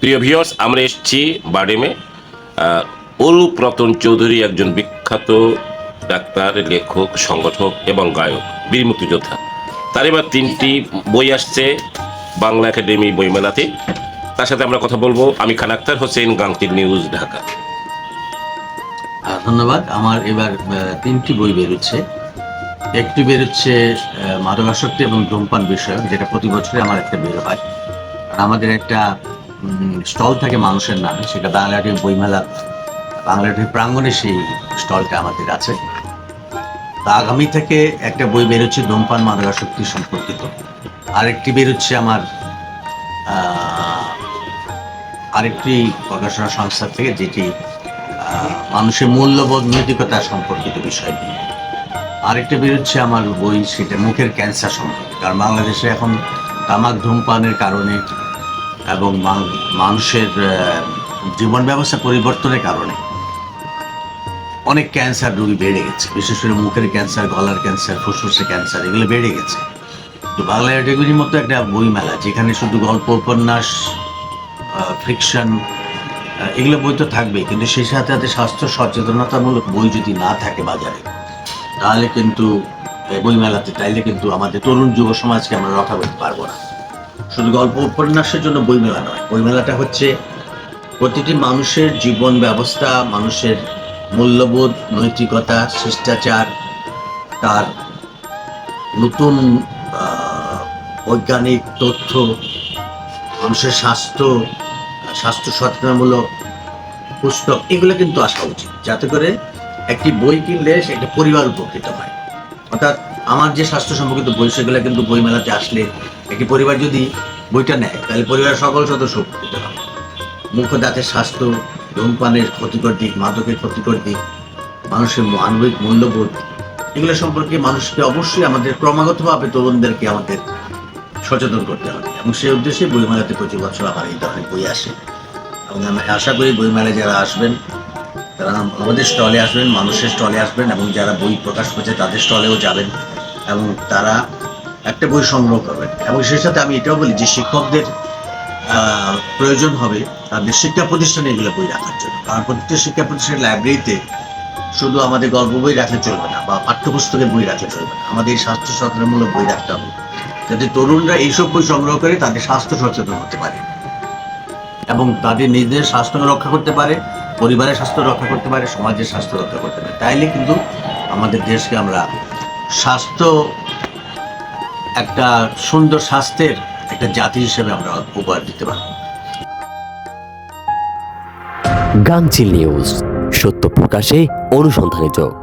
প্রিয় ভিউয়ার্স আমরা এসেছি বাডেমে। আহ, অরূপ রতন চৌধুরী একজন বিখ্যাত ডাক্তার লেখক সংগঠক এবং গায়ক বীর মুক্তিযোদ্ধা। তার এবার তিনটি বই আসছে বাংলা একাডেমি বইমেলাতে। তার সাথে আমরা কথা বলব আমি খান আক্তার হোসেন গাংটির নিউজ ঢাকা। ধন্যবাদ। আমার এবার তিনটি বই বেরোচ্ছে। একটি বেরোচ্ছে মাদকাসক্তি এবং ধূমপান বিষয়ক যেটা প্রতি বছরে আমার একটা বের হয়। আর আমাদের একটা স্টল থাকে মানুষের নামে, সেটা বাংলাটি বইমেলা বাংলাটি প্রাঙ্গণে সেই স্টলটা আমাদের আছে। তা আগামী থেকে একটা বই বেরোচ্ছে ধূমপান মাদকাসক্তি সম্পর্কিত। আরেকটি বেরোচ্ছে আমার আরেকটি প্রকাশনা সংস্থা থেকে যেটি মানুষের মূল্যবোধ, নৈতিকতা সম্পর্কিত বিষয় নিয়ে। আরেকটা বেরোচ্ছে আমার বই, সেটা মুখের ক্যান্সার সম্পর্কে। কারণ বাংলাদেশে এখন তামাক ধূমপানের কারণে এবং মানুষের জীবন ব্যবস্থা পরিবর্তনের কারণে অনেক ক্যান্সার রোগী বেড়ে গেছে। বিশেষ করে মুখের ক্যান্সার গলার ক্যান্সার ফুসফুসের ক্যান্সার এগুলো বেড়ে গেছে। তো বাংলা ক্যাটাগরির মতো একটা বইমেলা, যেখানে শুধু গল্প, উপন্যাস ফ্রিকশন এগুলো বই তো থাকবেই, কিন্তু সেই সাথে সাথে স্বাস্থ্য সচেতনতামূলক বই যদি না থাকে বাজারে, তাহলে কিন্তু বইমেলাতে তাইলে কিন্তু আমাদের তরুণ যুব সমাজকে আমরা রক্ষা করতে পারব না। শুধু গল্প উপন্যাসের জন্য বইমেলা নয়, বইমেলাটা হচ্ছে প্রতিটি মানুষের জীবন ব্যবস্থা, মানুষের মূল্যবোধ, নৈতিকতা, শিষ্টাচার, তার নতুন বৈজ্ঞানিক তথ্য, মানুষের স্বাস্থ্য স্বাস্থ্য সচেতনমূলক পুস্তক, এগুলো কিন্তু আসা উচিত। যাতে করে একটি বই কিনলে সেটা পরিবার উপকৃত হয়। অর্থাৎ আমার যে স্বাস্থ্য সম্পর্কিত বই, সেগুলো কিন্তু বই মেলাতে আসলে একটি পরিবার যদি বইটা নেয়, তাহলে পরিবারের সকল সদস্য উপকৃত হবে। মুখ ও দাঁতের স্বাস্থ্য, ধূমপানের ক্ষতিকর দিক, মাদকের ক্ষতিকর দিক, মানুষের মানবিক মূল্যবোধ, এগুলো সম্পর্কে মানুষকে অবশ্যই আমাদের ক্রমাগতভাবে তরুণদেরকে আমাদের সচেতন করতে হবে। এবং সেই উদ্দেশ্যে বইমেলাতে প্রতি বছর আমার এই ধরনের বই আসে। এবং আমি আশা করি বইমেলায় যারা আসবেন, তারা আমাদের স্টলে আসবেন, মানুষের স্টলে আসবেন, এবং যারা বই প্রকাশ করছে তাদের স্টলেও যাবেন। এবং তারা একটা বই সংগ্রহ করবেন এবং সেই সাথে আমি এটাও বলি যে শিক্ষকদের প্রয়োজন হবে তাদের শিক্ষা প্রতিষ্ঠানে এগুলো বই রাখার জন্য। কারণ প্রত্যেকটা শিক্ষা প্রতিষ্ঠানের লাইব্রেরিতে শুধু আমাদের গল্প বই রাখলে চলবে না, বা পাঠ্যপুস্তকের বই রাখলে চলবে না। আমাদের স্বাস্থ্য সচেতনমূলক বই রাখতে হবে, যাতে তরুণরা এইসব বই সংগ্রহ করে তাদের স্বাস্থ্য সচেতন হতে পারে। এবং তাদের নিজেদের স্বাস্থ্য রক্ষা করতে পারে, পরিবারের স্বাস্থ্য রক্ষা করতে পারে, সমাজের স্বাস্থ্য রক্ষা করতে পারে। তাইলে কিন্তু আমাদের দেশকে আমরা স্বাস্থ্য একটা সুন্দর স্বাস্থ্যের একটা জাতি হিসেবে আমরা উপহার দিতে পারব। গাংচিল নিউজ, সত্য প্রকাশে অনুসন্ধানে চোখ